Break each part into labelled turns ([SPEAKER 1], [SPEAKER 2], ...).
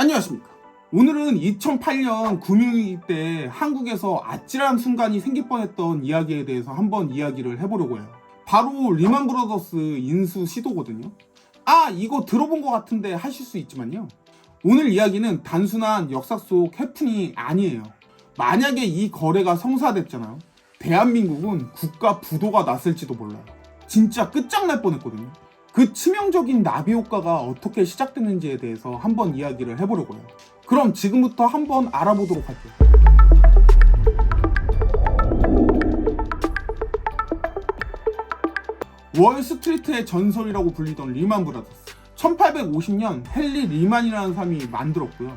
[SPEAKER 1] 안녕하십니까. 오늘은 2008년 금융위기 때 한국에서 아찔한 순간이 생길 뻔했던 이야기에 대해서 한번 이야기를 해보려고 해요. 바로 리만 브라더스 인수 시도거든요. 아, 이거 들어본 것 같은데 하실 수 있지만요. 오늘 이야기는 단순한 역사 속 해프닝이 아니에요. 만약에 이 거래가 성사됐잖아요. 대한민국은 국가 부도가 났을지도 몰라요. 진짜 끝장날 뻔했거든요. 그 치명적인 나비 효과가 어떻게 시작됐는지에 대해서 한번 이야기를 해보려고 해요. 그럼 지금부터 한번 알아보도록 할게요. 월스트리트의 전설이라고 불리던 리만 브라더스. 1850년 헨리 리만이라는 사람이 만들었고요.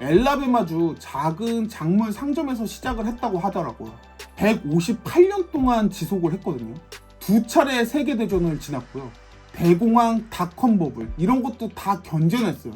[SPEAKER 1] 엘라베마주 작은 작물 상점에서 시작을 했다고 하더라고요. 158년 동안 지속을 했거든요. 두 차례 세계대전을 지났고요. 대공황, 닷컴 버블 이런 것도 다 견뎌냈어요.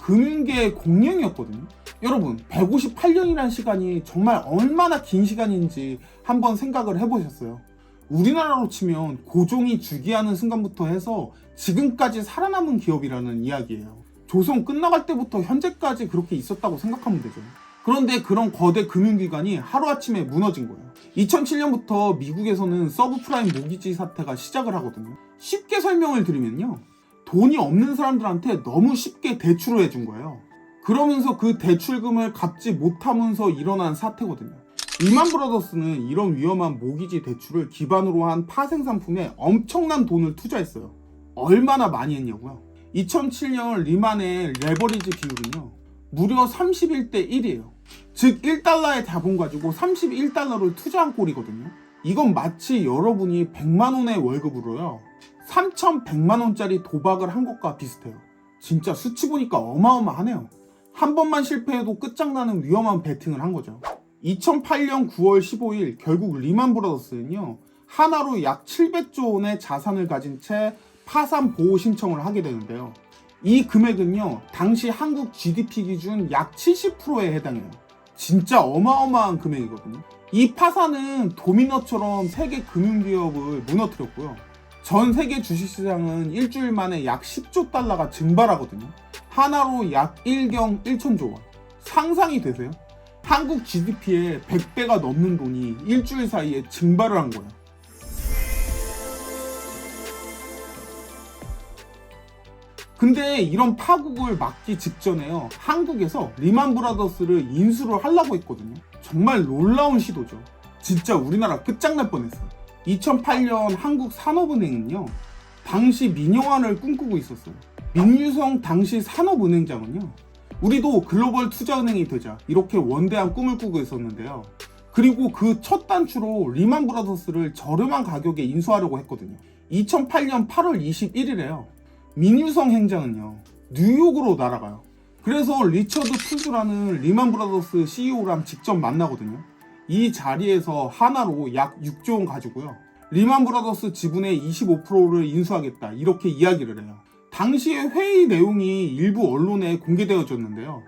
[SPEAKER 1] 금융계의 공룡이었거든요. 여러분, 158년이라는 시간이 정말 얼마나 긴 시간인지 한번 생각을 해보셨어요. 우리나라로 치면 고종이 즉위하는 순간부터 해서 지금까지 살아남은 기업이라는 이야기예요. 조선 끝나갈 때부터 현재까지 그렇게 있었다고 생각하면 되죠. 그런데 그런 거대 금융기관이 하루아침에 무너진 거예요. 2007년부터 미국에서는 서브프라임 모기지 사태가 시작을 하거든요. 쉽게 설명을 드리면요. 돈이 없는 사람들한테 너무 쉽게 대출을 해준 거예요. 그러면서 그 대출금을 갚지 못하면서 일어난 사태거든요. 리만 브라더스는 이런 위험한 모기지 대출을 기반으로 한 파생 상품에 엄청난 돈을 투자했어요. 얼마나 많이 했냐고요? 2007년 리만의 레버리지 비율은요. 무려 31대 1이에요. 즉 1달러의 자본 가지고 31달러를 투자한 꼴이거든요. 이건 마치 여러분이 100만 원의 월급으로요. 3,100만 원짜리 도박을 한 것과 비슷해요. 진짜 수치 보니까 어마어마하네요. 한 번만 실패해도 끝장나는 위험한 베팅을 한 거죠. 2008년 9월 15일 결국 리만 브라더스는요. 하나로 약 700조 원의 자산을 가진 채 파산 보호 신청을 하게 되는데요. 이 금액은요, 당시 한국 GDP 기준 약 70%에 해당해요. 진짜 어마어마한 금액이거든요. 이 파산은 도미노처럼 세계 금융기업을 무너뜨렸고요. 전 세계 주식시장은 일주일 만에 약 10조 달러가 증발하거든요. 하나로 약 1경 1천조 원. 상상이 되세요? 한국 GDP의 100배가 넘는 돈이 일주일 사이에 증발을 한 거예요. 근데 이런 파국을 막기 직전에요. 한국에서 리만 브라더스를 인수를 하려고 했거든요. 정말 놀라운 시도죠. 진짜 우리나라 끝장날 뻔했어요. 2008년 한국 산업은행은요. 당시 민영화를 꿈꾸고 있었어요. 민유성 당시 산업은행장은요. 우리도 글로벌 투자은행이 되자 이렇게 원대한 꿈을 꾸고 있었는데요. 그리고 그 첫 단추로 리만 브라더스를 저렴한 가격에 인수하려고 했거든요. 2008년 8월 21일에요. 민유성 행장은요 뉴욕으로 날아가요. 그래서 리처드 풀즈라는 리만 브라더스 CEO랑 직접 만나거든요. 이 자리에서 하나로 약 6조 원 가지고요. 리만 브라더스 지분의 25%를 인수하겠다 이렇게 이야기를 해요. 당시의 회의 내용이 일부 언론에 공개되어졌는데요.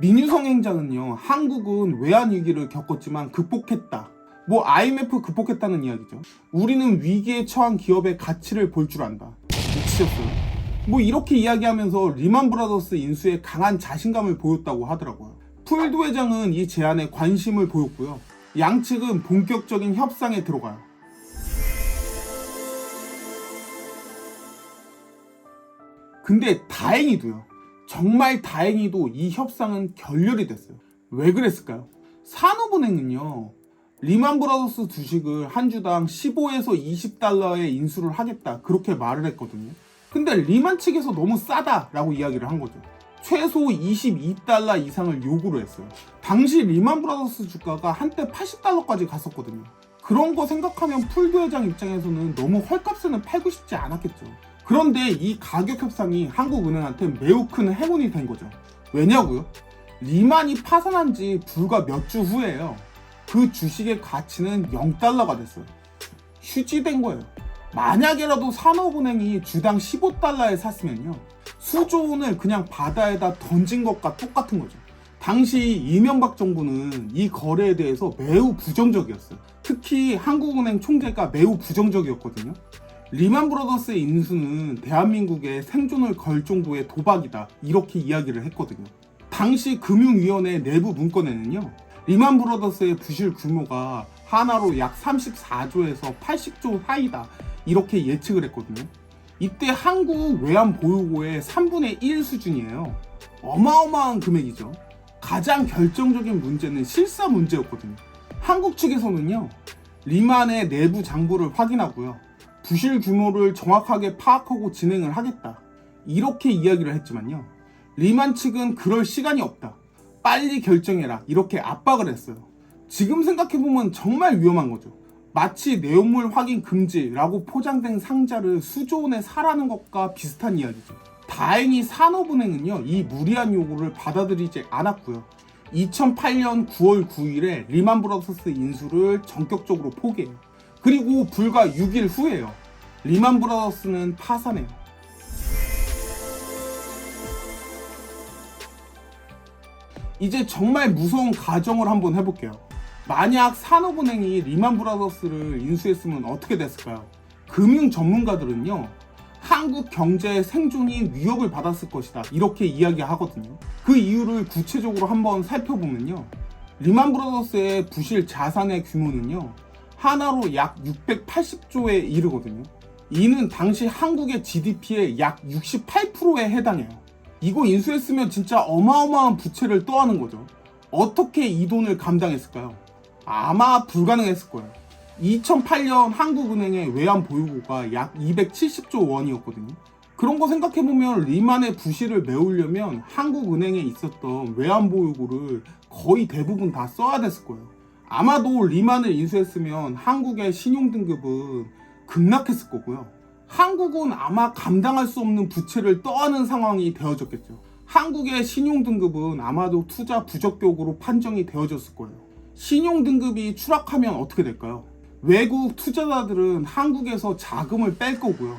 [SPEAKER 1] 민유성 행장은요, 한국은 외환 위기를 겪었지만 극복했다. 뭐 IMF 극복했다는 이야기죠. 우리는 위기에 처한 기업의 가치를 볼 줄 안다. 미치셨어요? 뭐 이렇게 이야기하면서 리만 브라더스 인수에 강한 자신감을 보였다고 하더라고요. 풀드 회장은 이 제안에 관심을 보였고요. 양측은 본격적인 협상에 들어가요. 근데 다행히도요. 정말 다행히도 이 협상은 결렬이 됐어요. 왜 그랬을까요? 산업은행은요. 리만 브라더스 주식을 한 주당 15에서 20달러에 인수를 하겠다. 그렇게 말을 했거든요. 근데 리만 측에서 너무 싸다라고 이야기를 한 거죠. 최소 22달러 이상을 요구를 했어요. 당시 리만 브라더스 주가가 한때 80달러까지 갔었거든요. 그런 거 생각하면 풀드 회장 입장에서는 너무 헐값에는 팔고 싶지 않았겠죠. 그런데 이 가격 협상이 한국은행한테 매우 큰 행운이 된 거죠. 왜냐고요? 리만이 파산한 지 불과 몇 주 후에요. 그 주식의 가치는 0달러가 됐어요. 휴지된 거예요. 만약에라도 산업은행이 주당 15달러에 샀으면요. 수조 원을 그냥 바다에다 던진 것과 똑같은 거죠. 당시 이명박 정부는 이 거래에 대해서 매우 부정적이었어요. 특히 한국은행 총재가 매우 부정적이었거든요. 리만 브라더스의 인수는 대한민국의 생존을 걸 정도의 도박이다. 이렇게 이야기를 했거든요. 당시 금융위원회 내부 문건에는요. 리만 브로더스의 부실 규모가 하나로 약 34조에서 80조 사이다. 이렇게 예측을 했거든요. 이때 한국 외환 보유고의 3분의 1 수준이에요. 어마어마한 금액이죠. 가장 결정적인 문제는 실사 문제였거든요. 한국 측에서는요, 리만의 내부 장부를 확인하고요, 부실 규모를 정확하게 파악하고 진행을 하겠다. 이렇게 이야기를 했지만요, 리만 측은 그럴 시간이 없다. 빨리 결정해라. 이렇게 압박을 했어요. 지금 생각해보면 정말 위험한 거죠. 마치 내용물 확인 금지라고 포장된 상자를 수조원에 사라는 것과 비슷한 이야기죠. 다행히 산업은행은요, 이 무리한 요구를 받아들이지 않았고요. 2008년 9월 9일에 리만 브라더스 인수를 전격적으로 포기해요. 그리고 불과 6일 후에요. 리만 브라더스는 파산해요. 이제 정말 무서운 가정을 한번 해볼게요. 만약 산업은행이 리만 브라더스를 인수했으면 어떻게 됐을까요? 금융 전문가들은요, 한국 경제의 생존이 위협을 받았을 것이다. 이렇게 이야기하거든요. 그 이유를 구체적으로 한번 살펴보면요. 리만 브라더스의 부실 자산의 규모는요, 하나로 약 680조에 이르거든요. 이는 당시 한국의 GDP의 약 68%에 해당해요. 이거 인수했으면 진짜 어마어마한 부채를 떠하는 거죠. 어떻게 이 돈을 감당했을까요? 아마 불가능했을 거예요. 2008년 한국은행의 외환 보유고가 약 270조 원이었거든요. 그런 거 생각해보면 리만의 부실을 메우려면 한국은행에 있었던 외환 보유고를 거의 대부분 다 써야 됐을 거예요. 아마도 리만을 인수했으면 한국의 신용 등급은 급락했을 거고요. 한국은 아마 감당할 수 없는 부채를 떠안는 상황이 되어졌겠죠. 한국의 신용 등급은 아마도 투자 부적격으로 판정이 되어졌을 거예요. 신용 등급이 추락하면 어떻게 될까요? 외국 투자자들은 한국에서 자금을 뺄 거고요.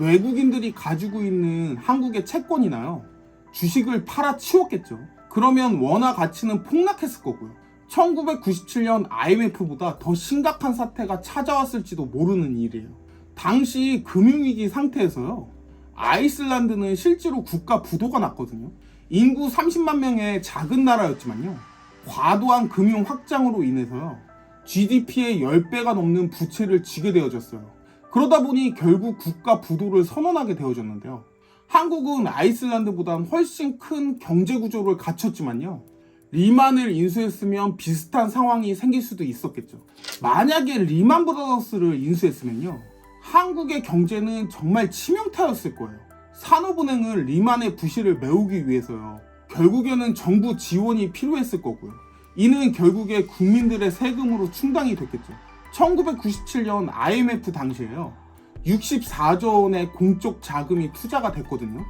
[SPEAKER 1] 외국인들이 가지고 있는 한국의 채권이나요. 주식을 팔아 치웠겠죠. 그러면 원화 가치는 폭락했을 거고요. 1997년 IMF보다 더 심각한 사태가 찾아왔을지도 모르는 일이에요. 당시 금융위기 상태에서요. 아이슬란드는 실제로 국가 부도가 났거든요. 인구 30만 명의 작은 나라였지만요. 과도한 금융 확장으로 인해서요. GDP의 10배가 넘는 부채를 지게 되어졌어요. 그러다 보니 결국 국가 부도를 선언하게 되어졌는데요. 한국은 아이슬란드보단 훨씬 큰 경제 구조를 갖췄지만요. 리만을 인수했으면 비슷한 상황이 생길 수도 있었겠죠. 만약에 리만 브라더스를 인수했으면요. 한국의 경제는 정말 치명타였을 거예요. 산업은행은 리만의 부실을 메우기 위해서요. 결국에는 정부 지원이 필요했을 거고요. 이는 결국에 국민들의 세금으로 충당이 됐겠죠. 1997년 IMF 당시에요. 64조 원의 공적 자금이 투자가 됐거든요.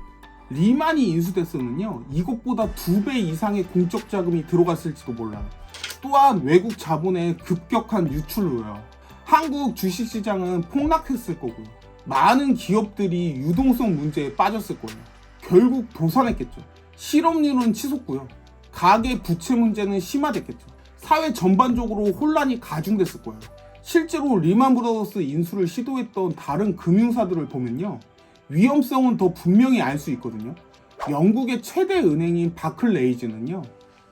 [SPEAKER 1] 리만이 인수됐으면요. 이것보다 두 배 이상의 공적 자금이 들어갔을지도 몰라요. 또한 외국 자본의 급격한 유출로요. 한국 주식시장은 폭락했을 거고요. 많은 기업들이 유동성 문제에 빠졌을 거예요. 결국 도산했겠죠. 실업률은 치솟고요. 가계 부채 문제는 심화됐겠죠. 사회 전반적으로 혼란이 가중됐을 거예요. 실제로 리만 브라더스 인수를 시도했던 다른 금융사들을 보면요. 위험성은 더 분명히 알 수 있거든요. 영국의 최대 은행인 바클레이즈는요.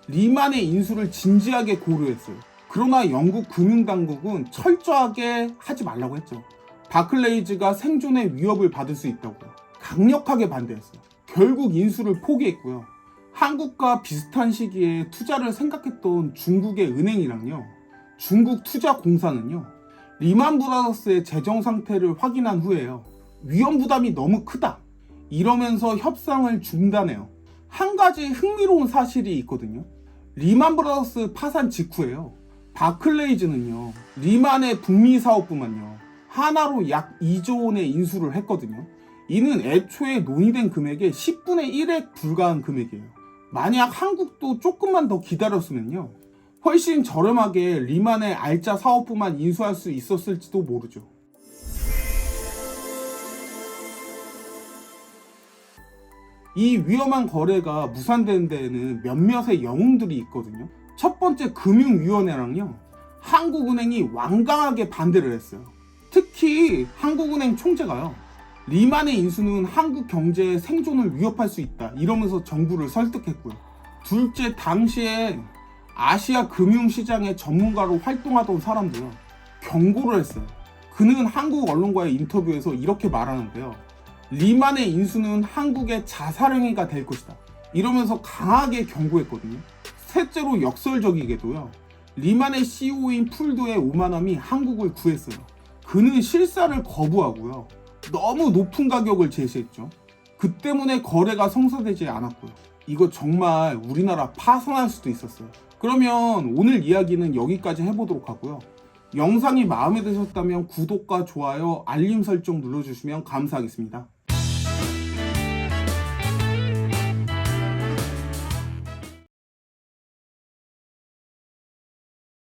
[SPEAKER 1] 리만의 인수를 진지하게 고려했어요. 그러나 영국 금융당국은 철저하게 하지 말라고 했죠. 바클레이즈가 생존의 위협을 받을 수 있다고 강력하게 반대했어요. 결국 인수를 포기했고요. 한국과 비슷한 시기에 투자를 생각했던 중국의 은행이랑요. 중국 투자공사는요. 리만 브라더스의 재정 상태를 확인한 후에요. 위험 부담이 너무 크다. 이러면서 협상을 중단해요. 한 가지 흥미로운 사실이 있거든요. 리만 브라더스 파산 직후에요. 바클레이즈는요. 리만의 북미 사업부만요. 하나로 약 2조 원의 인수를 했거든요. 이는 애초에 논의된 금액의 10분의 1에 불과한 금액이에요. 만약 한국도 조금만 더 기다렸으면요. 훨씬 저렴하게 리만의 알짜 사업부만 인수할 수 있었을지도 모르죠. 이 위험한 거래가 무산되는 데에는 몇몇의 영웅들이 있거든요. 첫 번째 금융위원회랑요. 한국은행이 완강하게 반대를 했어요. 특히 한국은행 총재가요. 리만의 인수는 한국 경제의 생존을 위협할 수 있다. 이러면서 정부를 설득했고요. 둘째, 당시에 아시아 금융시장의 전문가로 활동하던 사람도요. 경고를 했어요. 그는 한국 언론과의 인터뷰에서 이렇게 말하는데요. 리만의 인수는 한국의 자살행위가 될 것이다. 이러면서 강하게 경고했거든요. 셋째로 역설적이게도요. 리만의 CEO인 풀도의 오만함이 한국을 구했어요. 그는 실사를 거부하고요. 너무 높은 가격을 제시했죠. 그 때문에 거래가 성사되지 않았고요. 이거 정말 우리나라 파산할 수도 있었어요. 그러면 오늘 이야기는 여기까지 해보도록 하고요. 영상이 마음에 드셨다면 구독과 좋아요, 알림 설정 눌러주시면 감사하겠습니다.